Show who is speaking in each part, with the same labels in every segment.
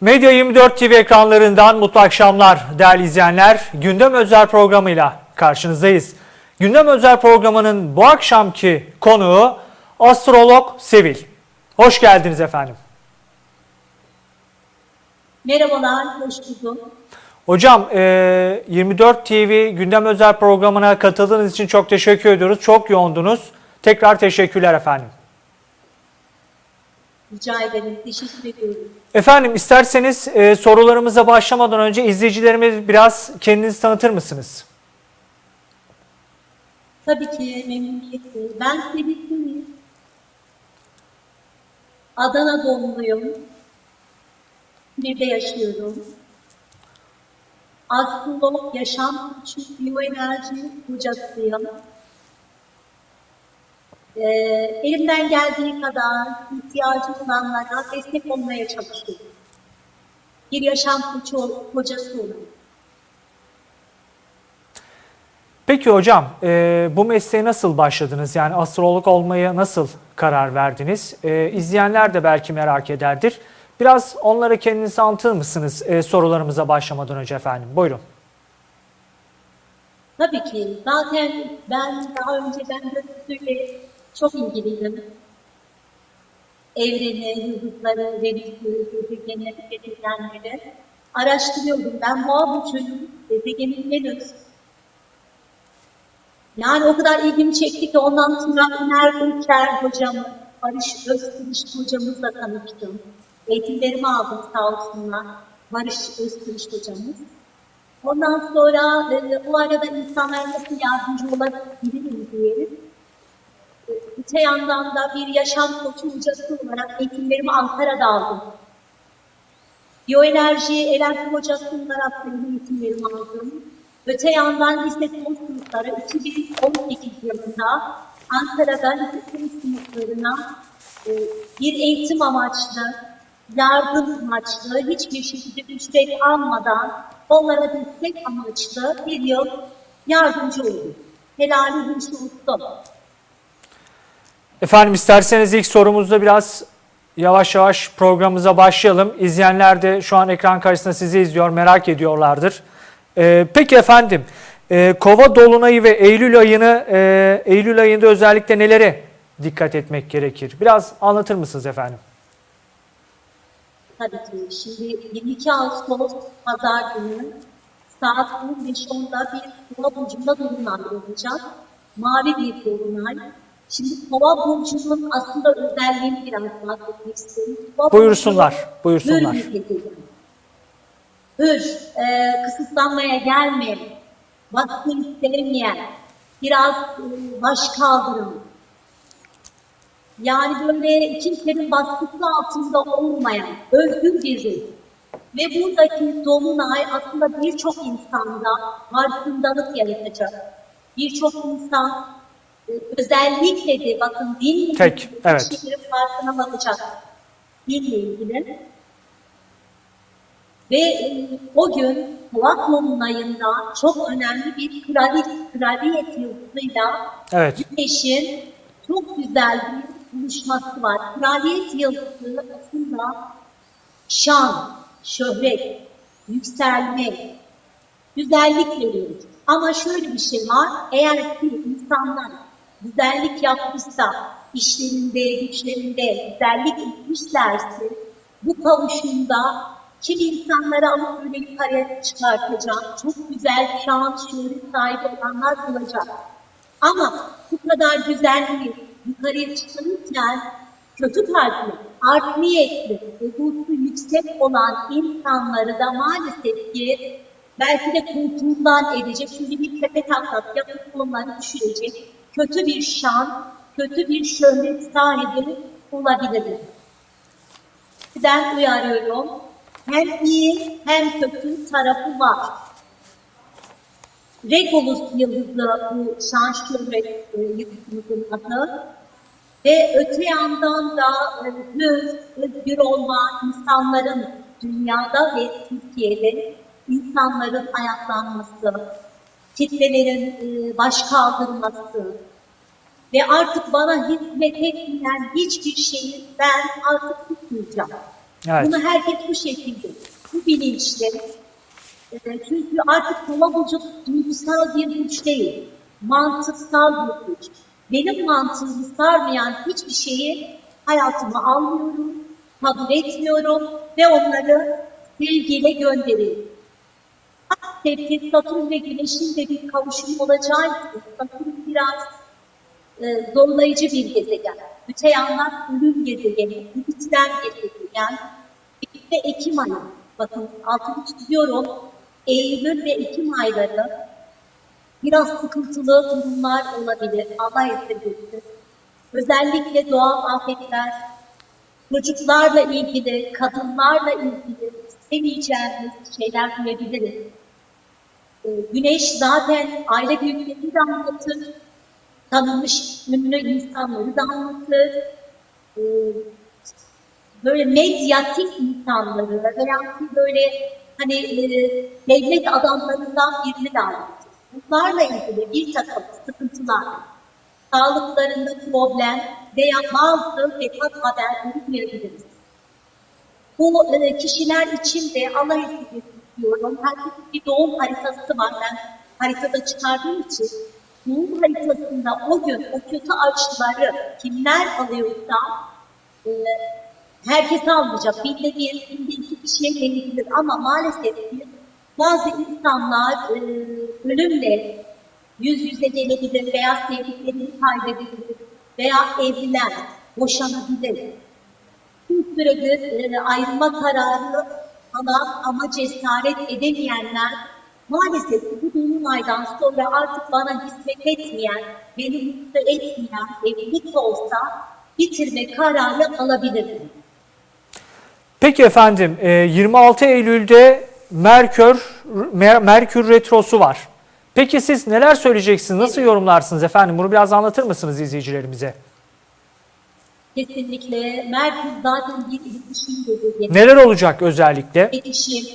Speaker 1: Medya 24 TV ekranlarından mutlu akşamlar değerli izleyenler. Gündem özel programıyla karşınızdayız. Gündem özel programının bu akşamki konuğu astrolog Sevil. Hoş geldiniz efendim.
Speaker 2: Merhabalar, hoş bulduk.
Speaker 1: Hocam e, 24 TV gündem özel programına katıldığınız için çok teşekkür ediyoruz. Çok yoğundunuz. Tekrar teşekkürler efendim.
Speaker 2: Rica ederim, teşekkür ediyorum.
Speaker 1: Efendim isterseniz e, sorularımıza başlamadan önce izleyicilerimiz biraz kendinizi tanıtır mısınız?
Speaker 2: Tabii ki memnuniyetle. Ben Sevinçliyim. Adana doğumluyum. Bir de yaşıyorum. Astrolog, yaşam koçu, biyoenerji hocasıyım. Ee, elimden geldiği kadar ihtiyacı olanlara destek olmaya çalışıyorum. Bir yaşam koçu, hocası olarak.
Speaker 1: Peki hocam, e, bu mesleğe nasıl başladınız? Yani astrolog olmaya nasıl karar verdiniz? E, izleyenler de belki merak ederdir. Biraz onlara kendinizi anlatır mısınız e, sorularımıza başlamadan önce efendim? Buyurun.
Speaker 2: Tabii ki. Zaten ben daha önceden gökyüzüyle çok ilgiliydim. Evreni, yıldızları, Venüs'ü, gezegeni, gezegenleri araştırıyordum. Ben boğa burcuyum, gezegenim Venüs. Yani o kadar ilgimi çekti ki ondan sonra Ömer Ülker hocamı, Barış Özkılıç hocamızla tanıştım. Eğitimlerimi aldım sağ olsunlar. Barış Özkılıç hocamız. Ondan sonra e, o arada insanlara nasıl yardımcı olabilirim diye öte yandan da bir yaşam koçu hocası olarak eğitimlerimi Ankara'da aldım. Biyoenerji, enerji hocası olarak eğitimlerimi aldım. Öte yandan lise son sınıfları 2018 yılında Ankara'da lise son sınıflarına e, bir eğitim amaçlı, yardım amaçlı, hiçbir şekilde ücret almadan onlara destek amaçlı bir yıl yardımcı oldum. Helali hırsı olsun.
Speaker 1: Efendim isterseniz ilk sorumuzda biraz yavaş yavaş programımıza başlayalım. İzleyenler de şu an ekran karşısında sizi izliyor, merak ediyorlardır. E, peki efendim, e, Kova Dolunay'ı ve Eylül ayını, e, Eylül ayında özellikle nelere dikkat etmek gerekir? Biraz anlatır mısınız efendim?
Speaker 2: Tabii ki. Şimdi 22 Ağustos Pazar günü saat 15.10'da bir kova burcunda dolunay olacak. Mavi bir dolunay. Şimdi kova burcunun aslında özelliğini biraz bahsetmek istiyorum. Kova
Speaker 1: Buyursunlar, buyursunlar.
Speaker 2: Hür. Hür, e, kısıtlanmaya gelmeyen, baskı istemeyen, biraz e, baş kaldıran, yani böyle kimsenin baskısı altında olmayan özgür bir ruh. Ve buradaki dolunay aslında birçok insanda farkındalık yaratacak. Birçok insan özellikle de bakın dinle
Speaker 1: Tek,
Speaker 2: ilgili
Speaker 1: evet.
Speaker 2: şeylerin farkına varacak. Dinle ilgili. Ve e, o gün Kulak Dolunay'ında çok önemli bir kraliyet, kraliyet yıldızıyla
Speaker 1: Evet.
Speaker 2: Güneşin çok güzel bir buluşması var. Kraliyet yıldızı aslında şan, şöhret, yükselme, güzellik veriyor. Ama şöyle bir şey var, eğer ki insanlar güzellik yapmışsa, işlerinde, güçlerinde güzellik etmişlerse, bu kavuşumda kimi insanları alıp böyle yukarıya çıkartacak, çok güzel şan, şöhret sahibi olanlar olacak. Ama bu kadar güzelliği yukarıya çıkarırken kötü kalpli, art niyetli, egosu yüksek olan insanları da maalesef ki belki de kurtuldan edecek. Çünkü bir tepe taklak yapıp onları düşürecek. Kötü bir şan, kötü bir şöhret sahibi olabilir. Ben uyarıyorum. Hem iyi hem kötü tarafı var. Regulus yıldızı bu şan şöhret e, yıldızımızın adı. Ve öte yandan da hür, özgür olma insanların dünyada ve Türkiye'de insanların ayaklanması, kitlelerin e, baş kaldırması ve artık bana hizmet etmeyen hiçbir şeyi ben artık tutmayacağım.
Speaker 1: Evet.
Speaker 2: Bunu herkes bu şekilde, bu bilinçle. E, çünkü artık kova burcu duygusal bir burç değil, mantıksal bir burç. Benim mantığımı sarmayan hiçbir şeyi hayatıma almıyorum, kabul etmiyorum ve onları sevgiyle gönderiyorum. Sevgi Satürn ve Güneş'in de bir kavuşum olacağı için Satürn biraz e, zorlayıcı bir gezegen. Öte yandan ölüm gezegeni, bitiren gezegen. Bir de Ekim ayı. Bakın altını çiziyorum. Eylül ve Ekim ayları biraz sıkıntılı durumlar olabilir. Allah esirgesin. Özellikle doğal afetler, çocuklarla ilgili, kadınlarla ilgili istemeyeceğimiz şeyler duyabiliriz. Ee, Güneş zaten aile büyüklerini de anlatır, tanınmış ünlü insanları da anlatır. Ee, Böyle medyatik insanları veya böyle hani e, devlet adamlarından birini de anlatır. Bunlarla ilgili bir takım sıkıntılar, sağlıklarında problem veya bazı vefat haberleri duyabiliriz. Bu e, kişiler için de Allah izniyle diyorum. Herkesin bir doğum haritası var. Ben haritada çıkardığım için doğum haritasında o gün o kötü açıları kimler alıyorsa e, herkes almayacak. Binde bir, binde iki kişiye gelebilir ama maalesef bazı insanlar e, ölümle yüz yüze gelebilir veya sevdiklerini kaybedebilir veya evliler, boşanabilir bir süredir e, ayrılma kararı alan ama cesaret edemeyenler maalesef bu dolunaydan sonra artık bana hizmet etmeyen, beni mutlu etmeyen evlilik olsa bitirme kararı alabilir.
Speaker 1: Peki efendim e, 26 Eylül'de Merkür Mer- Merkür retrosu var. Peki siz neler söyleyeceksiniz? Nasıl yorumlarsınız efendim? Bunu biraz anlatır mısınız izleyicilerimize?
Speaker 2: Kesinlikle Merkür zaten bir iletişim gezegeni.
Speaker 1: Neler olacak özellikle?
Speaker 2: iletişim.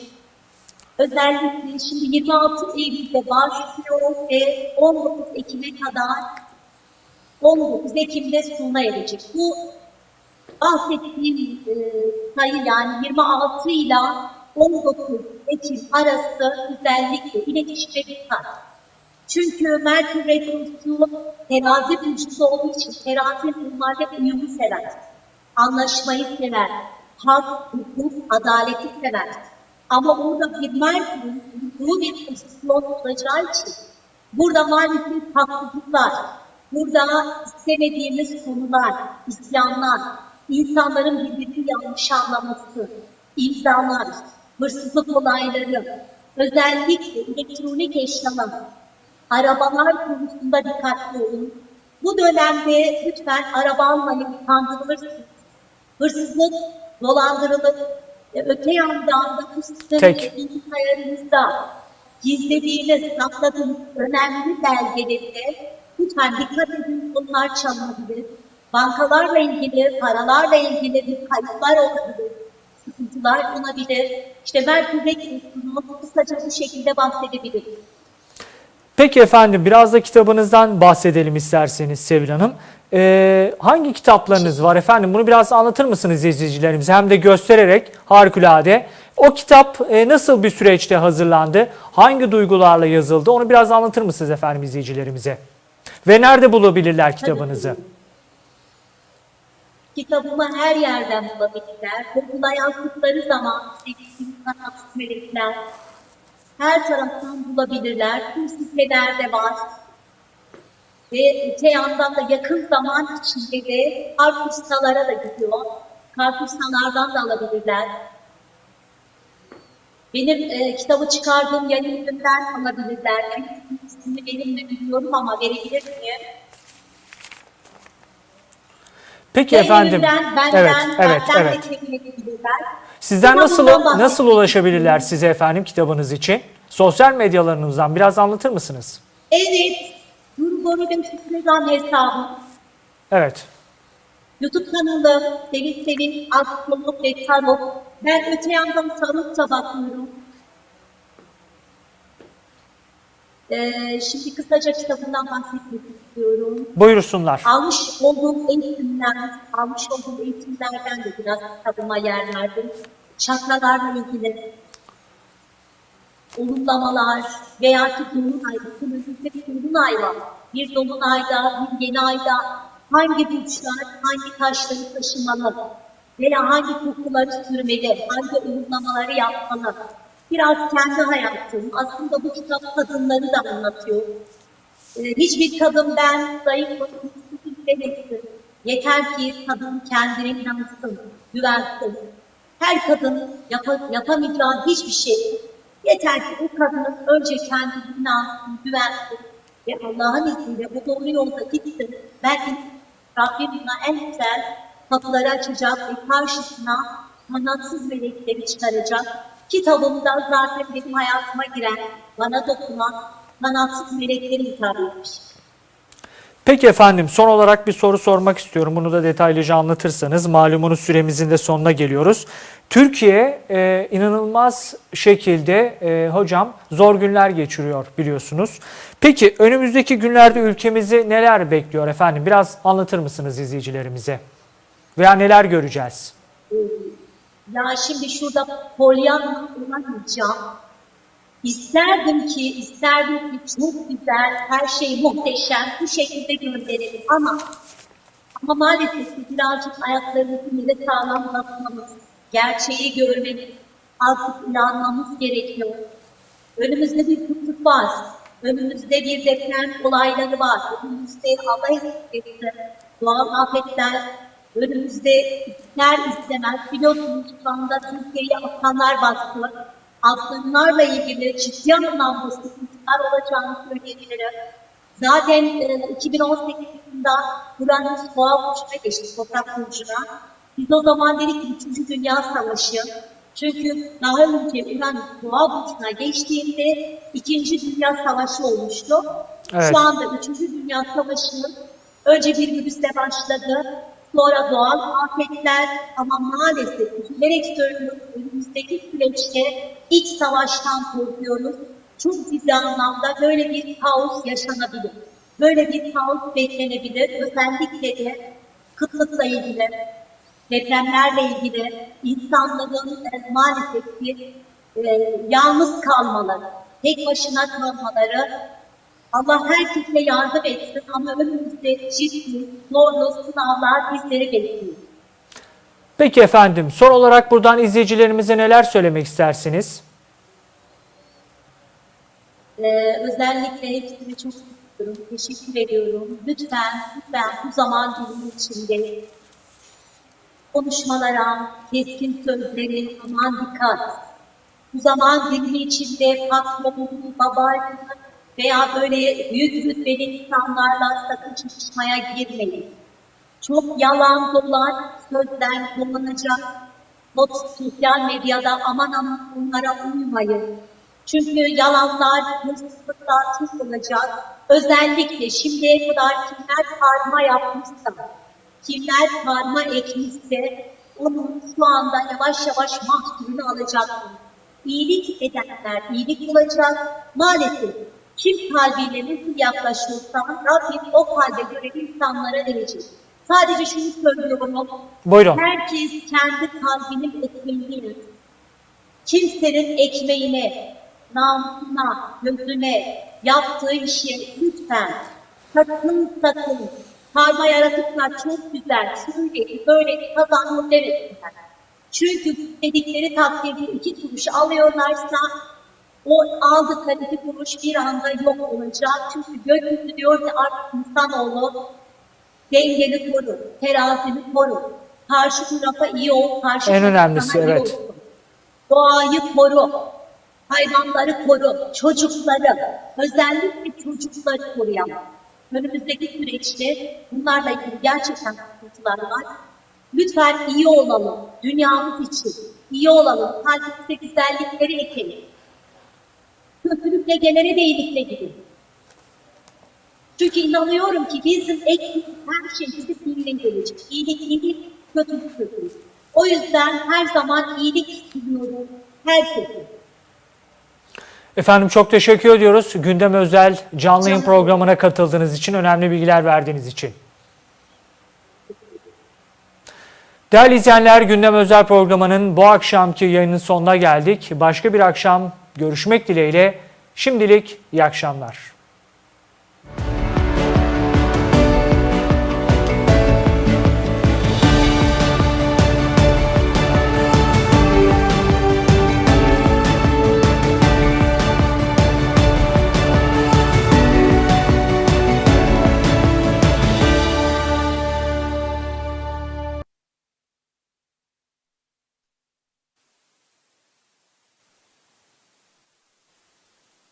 Speaker 2: Özellikle şimdi 26 Eylül'de başlıyor ve 19 Ekim'e kadar 19 Ekim'de sona erecek. Bu bahsettiğim e, sayı yani 26 ile 19 Ekim arası özellikle iletişime dikkat. Çünkü Merkür Retrosu terazi burcusu olduğu için terazi normalde uyumu sever. Anlaşmayı sever. Hak, hukuk, adaleti sever. Ama orada bir Merkür'ün uyduğu bir pozisyon olacağı için burada maalesef haksızlıklar, burada istemediğimiz konular, isyanlar, insanların birbirini yanlış anlaması, imzalar, hırsızlık olayları, özellikle elektronik eşyalar, arabalar konusunda dikkatli olun. Bu dönemde lütfen araba almayın, kandırılırsınız. Hırsızlık, dolandırılık, e, öte yandan da sizin
Speaker 1: Tek.
Speaker 2: bilgisayarınızda gizlediğiniz, sakladığınız önemli belgelerinde lütfen dikkat edin bunlar çalınabilir. Bankalarla ilgili, paralarla ilgili bir kayıplar olabilir, sıkıntılar olabilir. İşte Merkür Retrosu'nu kısaca bu şekilde bahsedebilirim.
Speaker 1: Peki efendim biraz da kitabınızdan bahsedelim isterseniz Sevil Hanım. Ee, hangi kitaplarınız var efendim? Bunu biraz anlatır mısınız izleyicilerimize? Hem de göstererek harikulade. O kitap e, nasıl bir süreçte hazırlandı? Hangi duygularla yazıldı? Onu biraz anlatır mısınız efendim izleyicilerimize? Ve nerede bulabilirler kitabınızı?
Speaker 2: Kitabımı her yerden bulabilirler. Google'a yazdıkları zaman kanatsız melekler her taraftan bulabilirler. Tüm sitelerde var. Ve öte yandan da yakın zaman içinde de kartuşsalara da gidiyor. Kartuşsalardan da alabilirler. Benim e, kitabı çıkardığım yayın evinden alabilirler. Yani ismini benim de bilmiyorum ama verebilir miyim?
Speaker 1: Peki
Speaker 2: Yayın
Speaker 1: efendim.
Speaker 2: evinden, benden,
Speaker 1: Evet, evet,
Speaker 2: benden
Speaker 1: evet.
Speaker 2: de temin edebilirler.
Speaker 1: Sizden nasıl nasıl ulaşabilirler size efendim kitabınız için? Sosyal medyalarınızdan biraz anlatır mısınız?
Speaker 2: Evet, benim Instagram hesabım.
Speaker 1: Evet.
Speaker 2: YouTube kanalım Sevin Sevin Astrolog ve Tarot. Ben öte yandan tarot da bakıyorum. Ee, şimdi kısaca kitabından bahsetmek istiyorum.
Speaker 1: Buyursunlar.
Speaker 2: Almış olduğum eğitimler, almış olduğum eğitimlerden de biraz kitabıma yer verdim. Çakralarla ilgili olumlamalar veya ki dolunay, bir dolunay var. Bir dolunayda, bir yeni ayda hangi burçlar, hangi taşları taşımalı veya hangi kokuları sürmeli, hangi olumlamaları yapmalı. Biraz kendi hayatım, aslında bu kitap kadınları da anlatıyor. Ee, Hiçbir kadın ben zayıf bakımsız demesin. Yeter ki kadın kendine inansın, güvensin. Her kadın yapa- yapamayacağı hiçbir şey. Yeter ki o kadının önce kendine inansın, güvensin ve Allah'ın izniyle o doğru yolda gitsin. Belki Rabbim ona en güzel kapıları açacak ve karşısına kanatsız melekleri çıkaracak. Kitabımda zaten benim hayatıma giren, bana dokunan kanatsız melekleri hitap etmiş.
Speaker 1: Peki efendim son olarak bir soru sormak istiyorum. Bunu da detaylıca anlatırsanız. Malumunuz süremizin de sonuna geliyoruz. Türkiye e, inanılmaz şekilde e, hocam zor günler geçiriyor biliyorsunuz. Peki önümüzdeki günlerde ülkemizi neler bekliyor efendim? Biraz anlatır mısınız izleyicilerimize? Veya neler göreceğiz?
Speaker 2: Ya şimdi şurada Pollyanna olamayacağım. İsterdim ki, isterdim ki çok güzel, her şey muhteşem, bu şekilde gönderelim ama ama maalesef ki birazcık ayaklarımızı yere sağlam gerçeği görmemiz, artık inanmamız gerekiyor. Önümüzde bir kutluk var. Önümüzde bir deprem olayları var. Önümüzde Allah etsin, doğal afetler, önümüzde ister istemez biliyorsunuz şu anda Türkiye'ye Afganlar bastı. Afganlarla ilgili ciddi anlamda sıkıntılar olacağını söyleyebilirim. Zaten e, 2018 yılında Uranüs Boğa burcuna geçti, toprak burcuna. Biz o zaman dedik ki 3. Dünya Savaşı. Çünkü daha önce Uranüs Boğa burcuna geçtiğinde 2. Dünya Savaşı olmuştu.
Speaker 1: Evet.
Speaker 2: Şu anda 3. Dünya Savaşı'nın önce bir virüsle başladı. Sonra doğal afetler ama maalesef üzülerek söylüyorum önümüzdeki süreçte iç savaştan korkuyoruz. Çok ciddi anlamda böyle bir kaos yaşanabilir. Böyle bir kaos beklenebilir. Özellikle de kıtlıkla ilgili, depremlerle ilgili insanların e, maalesef ki e, yalnız kalmaları, tek başına kalmaları Allah herkese yardım etsin ama önümüzde ciddi, zorlu sınavlar bizleri bekliyor.
Speaker 1: Peki efendim son olarak buradan izleyicilerimize neler söylemek istersiniz?
Speaker 2: Ee, özellikle hepsini çok istiyorum, teşekkür ediyorum. Lütfen, lütfen bu zaman dilimi içinde konuşmalara, keskin sözleri aman dikkat. Bu zaman dilimi içinde patronun, babanın veya böyle büyük rütbeli insanlarla sakın çatışmaya girmeyin. Çok yalan dolan sözler kullanacak. Not sosyal medyada aman aman bunlara uymayın. Çünkü yalanlar, hırsızlıklar çok olacak. Özellikle şimdiye kadar kimler karma yapmışsa, kimler karma ekmişse onun şu anda yavaş yavaş mahsulünü alacak. İyilik edenler iyilik bulacak. Maalesef kim kalbiyle nasıl yaklaşıyorsa Rabbim o kalbe göre insanlara verecek. Sadece şunu söylüyorum.
Speaker 1: Buyurun.
Speaker 2: Herkes kendi kalbinin ekmeğini. Kimsenin ekmeğine, namusuna, gözüne, yaptığı işe lütfen sakın sakın karma yaratıklar çok güzel, şöyle böyle kazanıyor demesinler. Çünkü dedikleri takdirde iki kuruş alıyorlarsa o aldıkları iki kuruş bir anda yok olacak. Çünkü gökyüzü diyor ki artık insanoğlu dengeni koru, terazini koru. Karşı tarafa iyi ol, karşı
Speaker 1: En önemlisi, evet.
Speaker 2: olsun. Doğayı koru, hayvanları koru, çocukları, özellikle çocukları koruyalım. Önümüzdeki süreçte bunlarla ilgili gerçekten sıkıntılar var. Lütfen iyi olalım, dünyamız için. iyi olalım, kalbimize güzellikleri ekelim. Kötülükle gelene de iyilikle gidin. Çünkü inanıyorum ki bizim ektiğimiz her şey bizi birine gelecek. İyilik iyilik, kötülük kötülük. O yüzden her zaman iyilik sunuyorum herkese.
Speaker 1: Efendim çok teşekkür ediyoruz. Gündem özel canlı yayın programına katıldığınız için, önemli bilgiler verdiğiniz için. Değerli izleyenler, Gündem Özel programının bu akşamki yayının sonuna geldik. Başka bir akşam görüşmek dileğiyle. Şimdilik iyi akşamlar.